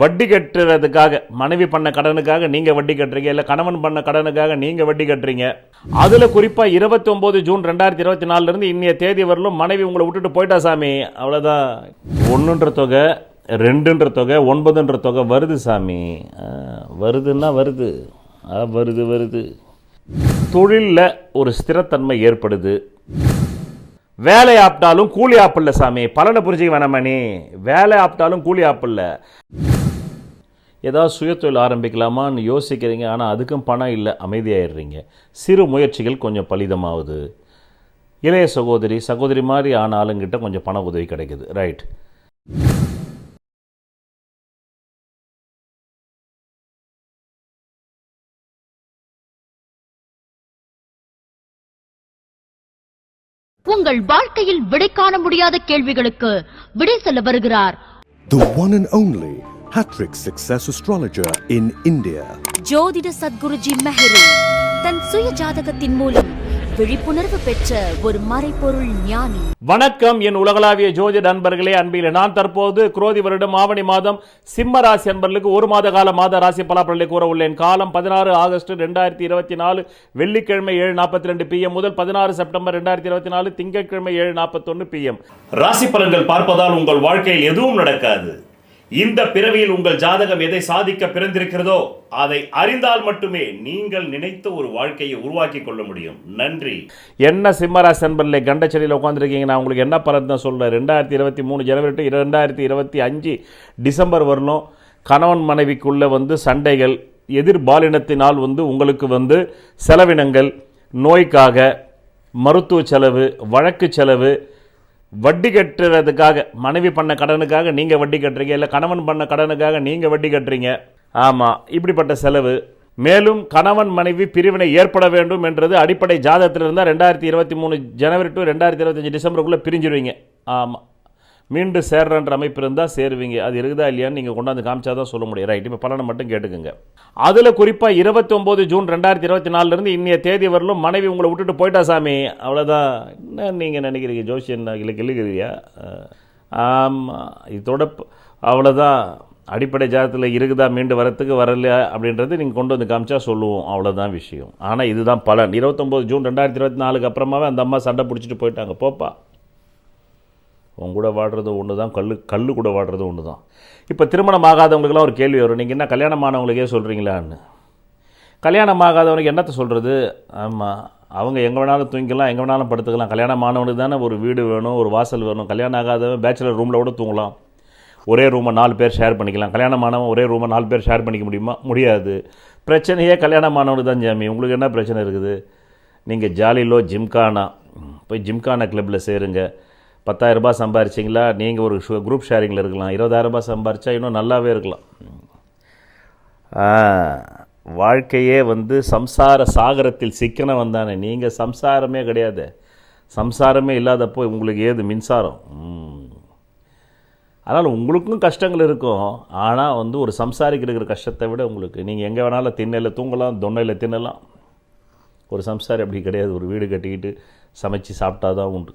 வட்டி கட்டுறதுக்காக மனைவி பண்ண கடனுக்காக நீங்கள் வட்டி கட்டுறீங்க இல்லை கணவன் பண்ண கடனுக்காக நீங்கள் வட்டி கட்டுறீங்க. அதில் குறிப்பாக இருபத்தி ஒம்பது ஜூன் ரெண்டாயிரத்தி இருபத்தி நாலுலேருந்து இன்னைய தேதி வரலும் மனைவி உங்களை விட்டுட்டு போயிட்டா சாமி. அவ்வளோதான் ஒன்றுன்ற தொகை ரெண்டுன்ற தொகை ஒன்பதுன்ற தொகை வருது சாமி. வருதுன்னா வருது. வருது வருது. தொழிலில் ஒரு ஸ்திரத்தன்மை ஏற்படுது. வேலை ஆப்டாலும் கூலி ஆப்பில்ல சாமி. பலனை புரிஞ்சுக்க வேணாமா நீ வேலை ஆப்டாலும் கூலி ஆப்பில்ல ஏதாவது சுயதொழில் ஆரம்பிக்கலாமான்னு யோசிக்கிறீங்க ஆனால் அதுக்கும் பணம் இல்லை அமைதியாயிடுறீங்க. சிறு முயற்சிகள் கொஞ்சம் பலிதமாகுது இளைய சகோதரி சகோதரி மாதிரி ஆன ஆளுங்கிட்ட கொஞ்சம் பண உதவி கிடைக்குது. ரைட் உங்கள் வாழ்க்கையில் விடை காண முடியாத கேள்விகளுக்கு விடை சொல்ல வருகிறார். The one and only Hattrick Success Astrologer in India. ஜோதிட சத்குருஜி மெஹரு தன் சுய ஜாதகத்தின் மூலம் விழிப்புணர்வு பெற்ற ஒரு மறைபொருள் ஞானி. வணக்கம் என் உலகளாவிய ஜோதிட நண்பர்களே அன்பில் நான் தற்போது குரோதி வருடம் ஆவணி மாதம் சிம்ம ராசி அன்பர்களுக்கு ஒரு மாத கால மாத ராசி பலாப்பலனை கூற உள்ளேன். காலம் பதினாறு ஆகஸ்ட் ரெண்டாயிரத்தி இருபத்தி நாலு வெள்ளிக்கிழமை ஏழு நாற்பத்தி ரெண்டு பிஎம் முதல் பதினாறு செப்டம்பர் ரெண்டாயிரத்தி இருபத்தி நாலு திங்கட்கிழமை ஏழு நாற்பத்தொன்று பிஎம் ராசி பலன்கள் பார்ப்பதால் உங்கள் வாழ்க்கையில் எதுவும் நடக்காது. இந்த பிறவியில் உங்கள் ஜாதகம் எதை சாதிக்க பிறந்திருக்கிறதோ அதை அறிந்தால் மட்டுமே நீங்கள் நினைத்த ஒரு வாழ்க்கையை உருவாக்கி கொள்ள முடியும். நன்றி. என்ன சிம்மராசி கண்ட கண்டச்செடியில் உட்காந்துருக்கீங்க நான் உங்களுக்கு என்ன பலன் தான் சொல்கிறேன் ரெண்டாயிரத்தி இருபத்தி மூணு ஜனவரி டு ரெண்டாயிரத்தி இருபத்தி அஞ்சு டிசம்பர் வரலும் கணவன் மனைவிக்குள்ள வந்து சண்டைகள் எதிர் பாலினத்தினால் வந்து உங்களுக்கு வந்து செலவினங்கள் நோய்க்காக மருத்துவ செலவு வழக்கு செலவு வட்டி கட்டுறதுக்காக மனைவி பண்ண கடனுக்காக நீங்கள் வட்டி கட்டுறீங்க இல்லை கணவன் பண்ண கடனுக்காக நீங்கள் வட்டி கட்டுறீங்க. ஆமாம் இப்படிப்பட்ட செலவு. மேலும் கணவன் மனைவி பிரிவினை ஏற்பட வேண்டும் என்றது அடிப்படை ஜாதகத்தில் இருந்தால் ரெண்டாயிரத்தி இருபத்தி மூணு ஜனவரி டு ரெண்டாயிரத்தி இருபத்தஞ்சி டிசம்பருக்குள்ளே பிரிஞ்சிருவீங்க. ஆமாம் மீண்டும் சேர்றன்ற அமைப்பு இருந்தால் சேருவீங்க. அது இருக்குதா இல்லையான்னு நீங்கள் கொண்டாந்து காமிச்சா தான் சொல்ல முடியும். ரைட் இப்போ பலனை மட்டும் கேட்டுக்குங்க. அதில் குறிப்பாக 29 ஜூன் ரெண்டாயிரத்தி இருபத்தி நாலுலேருந்து இன்னைய தேதி வரலும் மனைவி உங்களை விட்டுட்டு போயிட்டா சாமி. அவ்வளோதான் என்ன நீங்கள் நினைக்கிறீங்க? ஜோஷியன் இல்லை கிள்ளுக்கிறியா ஆமாம் இதோட அவ்வளோதான் அடிப்படை ஜாதத்தில் இருக்குதா? மீண்டு வரத்துக்கு வரல அப்படின்றது நீங்கள் கொண்டு வந்து காமிச்சா சொல்லுவோம். அவ்வளோதான் விஷயம். ஆனால் இதுதான் பலன். 29 ஜூன் ரெண்டாயிரத்தி இருபத்தி நாலுக்கு அப்புறமாவே அந்த அம்மா சண்டை பிடிச்சிட்டு போயிட்டாங்க. போப்பா. உன் கூட வாடுறது ஒன்று தான் கல் கல் கூட வாடுறது ஒன்று தான் இப்போ திருமணம் ஆகாதவங்களுக்குலாம் ஒரு கேள்வி வரும். நீங்கள் என்ன கல்யாணம் ஆனவங்களுக்கே சொல்கிறீங்களான்னு கல்யாணம் ஆகாதவனுக்கு என்னத்தை சொல்கிறது ஆமாம் அவங்க எங்கே வேணாலும் தூங்கிக்கலாம் எங்கே வேணாலும் படுத்துக்கலாம். கல்யாணம் ஆனவனுக்கு தானே ஒரு வீடு வேணும் ஒரு வாசல் வேணும். கல்யாணம் ஆகாதவன் பேச்சுலர் ரூமில் கூட தூங்கலாம். ஒரே ரூமை நாலு பேர் ஷேர் பண்ணிக்கலாம். கல்யாணம் ஆனவன் ஒரே ரூமை நாலு பேர் ஷேர் பண்ணிக்க முடியுமா? முடியாது. பிரச்சனையே கல்யாணம் ஆனவனுக்கு தான் ஜாமி. உங்களுக்கு என்ன பிரச்சனை இருக்குது? நீங்கள் ஜாலிலோ ஜிம்கானா போய் ஜிம்கானா கிளப்பில் சேருங்க. பத்தாயிரம் ரூபாய் சம்பாரிச்சிங்களா? நீங்கள் ஒரு குரூப் ஷேரிங்கில் இருக்கலாம். இருபதாயிரம் ரூபாய் சம்பாரிச்சா இன்னும் நல்லாவே இருக்கலாம். வாழ்க்கையே வந்து சம்சார சாகரத்தில் சிக்கனம் வந்தானே நீங்கள் சம்சாரமே கிடையாது. சம்சாரமே இல்லாதப்போ உங்களுக்கு ஏது? மின்சாரம். அதனால் உங்களுக்கும் கஷ்டங்கள் இருக்கும். ஆனால் வந்து ஒரு சம்சாரிக்கு இருக்கிற கஷ்டத்தை விட உங்களுக்கு நீங்கள் எங்கே வேணாலும் திண்ணையில் தூங்கலாம் தொண்ணையில் தின்னலாம். ஒரு சம்சாரி அப்படி கிடையாது. ஒரு வீடு கட்டிக்கிட்டு சமைச்சு சாப்பிட்டா தான் உண்டு.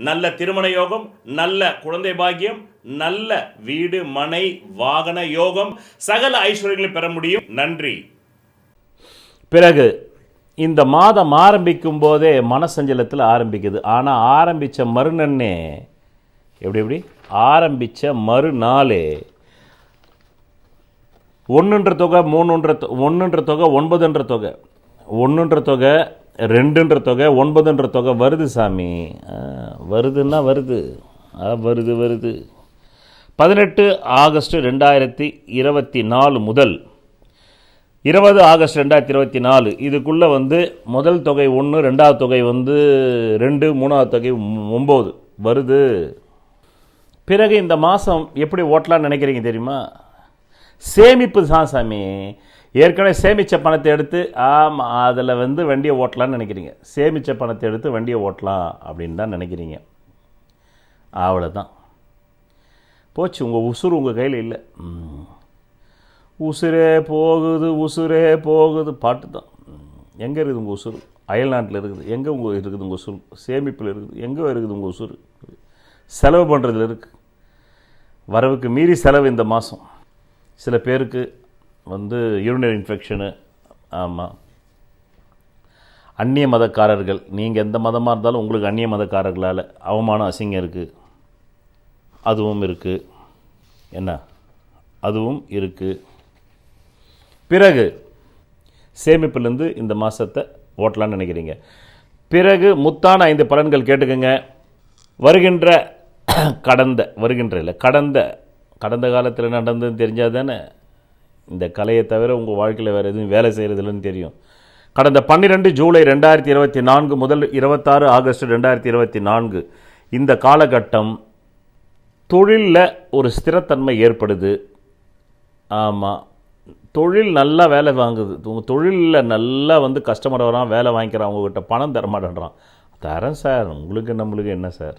நல்ல திருமண யோகம் நல்ல குழந்தை பாக்கியம் நல்ல வீடு மனை வாகன யோகம். சகல ஐஸ்வர்யங்களை பெற முடியும். நன்றி. பிறகு இந்த மாதம் ஆரம்பிக்கும் போதே மனசஞ்சலத்தில் ஆரம்பிக்குது. ஆனால் ஆரம்பித்த மறுநன்னே எப்படி எப்படி? ஆரம்பித்த மறுநாளே. ஒன்றுன்ற தொகை மூணுன்ற தொ- ஒன்றுன்ற தொகை ஒன்பதுன்ற தொகை. ஒன்றுன்ற தொகை ரெண்டுன்ற தொகை ஒன்பதுன்ற தொகை வருது சாமி. வருதுன்னா வருது. வருது வருது. பதினெட்டு ஆகஸ்ட் ரெண்டாயிரத்தி இருபத்தி நாலு முதல். இருபது ஆகஸ்ட் ரெண்டாயிரத்தி இருபத்தி நாலு இதுக்குள்ளே வந்து முதல் தொகை ஒன்று ரெண்டாவது தொகை வந்து ரெண்டு மூணாவது தொகை ஒம்பது. வருது. பிறகு இந்த மாதம் எப்படி ஓட்டலாம்னு நினைக்கிறீங்க தெரியுமா? சேமிப்பு தான் சாமி. ஏற்கனவே சேமித்த பணத்தை எடுத்து ஆமாம் அதில் வந்து வண்டியை ஓட்டலாம்னு நினைக்கிறீங்க. சேமித்த பணத்தை எடுத்து வண்டியை ஓட்டலாம் அப்படின்னு தான் நினைக்கிறீங்க. அவ்வளோதான் போச்சு உங்கள் உசுறு உங்கள் கையில் இல்லை. உசுரே போகுது உசுரே போகுது. பாட்டு தான் எங்கே இருக்குது உங்கள் உசுறு? அயல்நாட்டில் இருக்குது. எங்கே உங்கள் இருக்குது உங்கள் உசுறு? சேமிப்பில் இருக்குது. எங்கே இருக்குது உங்கள் உசுறு? செலவு பண்ணுறதுல இருக்குது வரவுக்கு மீறி செலவு இந்த மாதம் சில பேருக்கு வந்து யூரினரி இன்ஃபெக்ஷனு ஆமாம் அந்நிய மதக்காரர்கள் நீங்கள் எந்த மதமாக இருந்தாலும் உங்களுக்கு அந்நிய மதக்காரர்களால் அவமானம் அசிங்கம் இருக்குது அதுவும் இருக்குது என்ன? அதுவும் இருக்குது பிறகு சேமிப்புலேருந்து இந்த மாதத்தை ஓட்டலான்னு நினைக்கிறீங்க. பிறகு முத்தான ஐந்து பலன்கள் கேட்டுக்கோங்க. வருகின்ற கடந்த வருகின்ற இல்லை கடந்த கடந்த காலத்தில் நடந்ததுன்னு தெரிஞ்சால் தானே? இந்த கலையை தவிர உங்கள் வாழ்க்கையில் வேறு எதுவும் வேலை செய்கிறதில்லன்னு தெரியும். கடந்த பன்னிரெண்டு ஜூலை ரெண்டாயிரத்தி இருபத்தி நான்கு முதல் இருபத்தாறு ஆகஸ்ட் ரெண்டாயிரத்தி இருபத்தி நான்கு இந்த காலகட்டம் தொழிலில் ஒரு ஸ்திரத்தன்மை ஏற்படுது. ஆமாம் தொழில் நல்லா வேலை வாங்குது. உங்கள் தொழிலில் நல்லா வந்து கஸ்டமர் வரான் வேலை வாங்கிக்கிறான் உங்ககிட்ட பணம் தர மாட்டேன்றான். தரேன் சார். உங்களுக்கு நம்மளுக்கு என்ன சார்?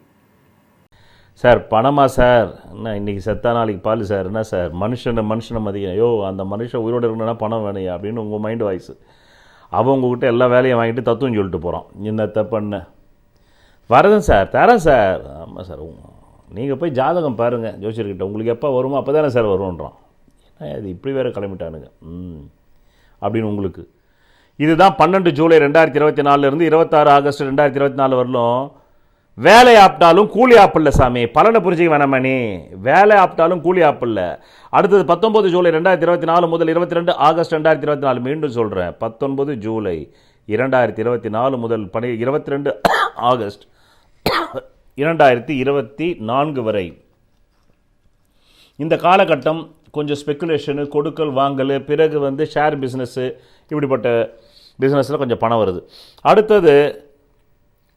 சார் பணமா சார்? என்ன இன்றைக்கி செத்தா நாளைக்கு பால் சார்? என்ன சார்? மனுஷனை மனுஷனை மதிக்கணும். யோ அந்த மனுஷன் உயிரோடு இருக்கணும்னா பணம் வேணும் அப்படின்னு உங்கள் மைண்ட் வாய்ஸ் அவன் உங்ககிட்ட எல்லா வேலையும் வாங்கிட்டு தத்துவம் சொல்லிட்டு போகிறான் என்னத்த பண்ண? வரதும் சார் தரேன் சார். ஆமாம் சார் நீங்கள் போய் ஜாதகம் பாருங்கள் ஜோசியர்கிட்ட உங்களுக்கு எப்போ வருமோ அப்போ தானே சார் வரும்ன்றான் ஏன்னா இது இப்படி வேறு கிளம்பிட்டானுங்க. ம் அப்படின்னு உங்களுக்கு. இதுதான் பன்னெண்டு ஜூலை ரெண்டாயிரத்தி இருபத்தி நாலுலேருந்து இருபத்தாறு ஆகஸ்ட் ரெண்டாயிரத்தி இருபத்தி நாலு வரலும் வேலை ஆப்டாலும் கூலி ஆப்பில்ல சாமி. பலனை புரிஞ்சிக்க வேணாமணி வேலை ஆப்டாலும் கூலி ஆப்பில்ல அடுத்தது பத்தொன்பது ஜூலை ரெண்டாயிரத்தி இருபத்தி நாலு முதல் இருபத்தி ரெண்டு ஆகஸ்ட் ரெண்டாயிரத்தி இருபத்தி நாலு மீண்டும் சொல்கிறேன் பத்தொன்பது ஜூலை இரண்டாயிரத்தி இருபத்தி நாலு முதல் பனி இருபத்தி ரெண்டு ஆகஸ்ட் இரண்டாயிரத்தி இருபத்தி நான்கு வரை. இந்த காலகட்டம் கொஞ்சம் ஸ்பெக்குலேஷனு கொடுக்கல் வாங்கல் பிறகு வந்து ஷேர் பிஸ்னஸ்ஸு இப்படிப்பட்ட பிஸ்னஸில் கொஞ்சம் பணம் வருது. அடுத்தது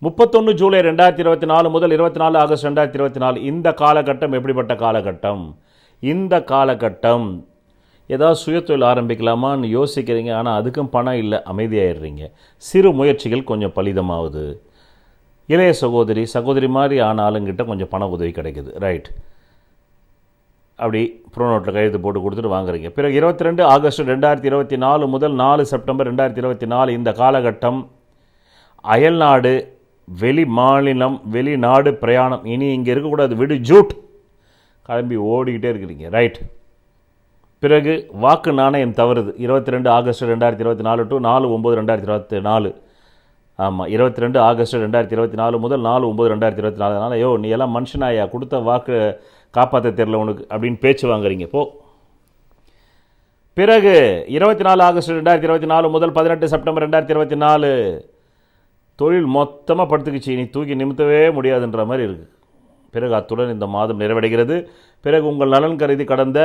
முப்பத்தொன்று ஜூலை ரெண்டாயிரத்தி இருபத்தி நாலு முதல் இருபத்தி நாலு ஆகஸ்ட் ரெண்டாயிரத்தி இருபத்தி நாலு. இந்த காலகட்டம் எப்படிப்பட்ட காலகட்டம்? இந்த காலகட்டம். ஏதாவது சுயத்தொழில் ஆரம்பிக்கலாமான்னு யோசிக்கிறீங்க ஆனால் அதுக்கும் பணம் இல்லை அமைதியாயிடுறீங்க. சிறு முயற்சிகள் கொஞ்சம் பலிதமாகுது இளைய சகோதரி சகோதரி மாதிரி ஆன ஆளுங்கிட்ட கொஞ்சம் பண உதவி கிடைக்குது. ரைட் அப்படி ப்ரோனோட்டில் கையெழுத்து போட்டு கொடுத்துட்டு வாங்குறீங்க. பிறகு இருபத்தி ரெண்டு ஆகஸ்ட் ரெண்டாயிரத்தி இருபத்தி நாலு முதல் நாலு செப்டம்பர் ரெண்டாயிரத்தி இருபத்தி நாலு இந்த காலகட்டம் அயல்நாடு வெளி மாநிலம் வெளிநாடு பிரயாணம் இனி இங்கே இருக்கக்கூடாது. விடு ஜூட். கிளம்பி ஓடிக்கிட்டே இருக்கிறீங்க. ரைட் பிறகு வாக்கு நாணயம் தவறுது. இருபத்தி ரெண்டு ஆகஸ்ட் ரெண்டாயிரத்தி இருபத்தி நாலு டு நாலு ஒம்பது ரெண்டாயிரத்தி இருபத்தி நாலு. ஆமாம் இருபத்தி ரெண்டு ஆகஸ்ட் ரெண்டாயிரத்தி இருபத்தி நாலு முதல் நாலு ஒம்பது ரெண்டாயிரத்தி இருபத்தி நாலு. அதனால் ஐயோ நீ எல்லாம் மனுஷனாயா கொடுத்த வாக்கு காப்பாற்ற தெரில உனக்கு அப்படின்னு பேச்சு வாங்குறீங்க. போ. பிறகு இருபத்தி நாலு ஆகஸ்ட் ரெண்டாயிரத்தி இருபத்தி நாலு முதல் பதினெட்டு செப்டம்பர் ரெண்டாயிரத்தி இருபத்தி நாலு தொழில் மொத்தமாக படுத்துக்குச்சு. நீ தூக்கி நிமித்தவே முடியாதுன்ற மாதிரி இருக்குது பிறகு அத்துடன் இந்த மாதம் நிறைவடைகிறது. பிறகு உங்கள் நலன் கருதி கடந்த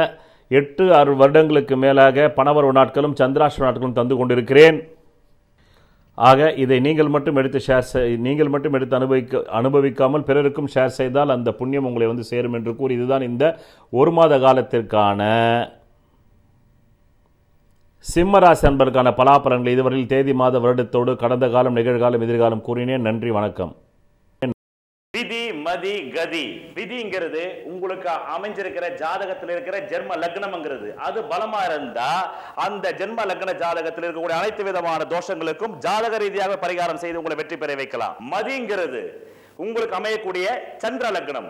எட்டு ஆறு வருடங்களுக்கு மேலாக பணவரவு நாட்களும் சந்திராஷ்டிர நாட்களும் தந்து கொண்டிருக்கிறேன். ஆக இதை நீங்கள் மட்டும் எடுத்து ஷேர் செய் நீங்கள் மட்டும் எடுத்து அனுபவிக்க அனுபவிக்காமல் பிறருக்கும் ஷேர் செய்தால் அந்த புண்ணியம் உங்களை வந்து சேரும் என்று கூறி இதுதான் இந்த ஒரு மாத காலத்திற்கான சிம்மராசி அன்பருக்கான பலாபலன்கள் இதுவரையில் தேதி மாத வருடத்தோடு கடந்த காலம் நிகழ்காலம் எதிர்காலம் கூறினேன். நன்றி வணக்கம். விதி மதி கதி. விதிங்கிறது உங்களுக்கு அமைஞ்சிருக்கிற ஜாதகத்தில் இருக்கிற ஜென்ம லக்னம்ங்கிறது. அது பலமா இருந்தா அந்த ஜென்ம லக்ன ஜாதகத்தில் இருக்கக்கூடிய அனைத்து விதமான தோஷங்களுக்கும் ஜாதக ரீதியாக பரிகாரம் செய்து உங்களை வெற்றி பெற வைக்கலாம். மதிங்கிறது உங்களுக்கு அமையக்கூடிய சந்திர லக்னம்.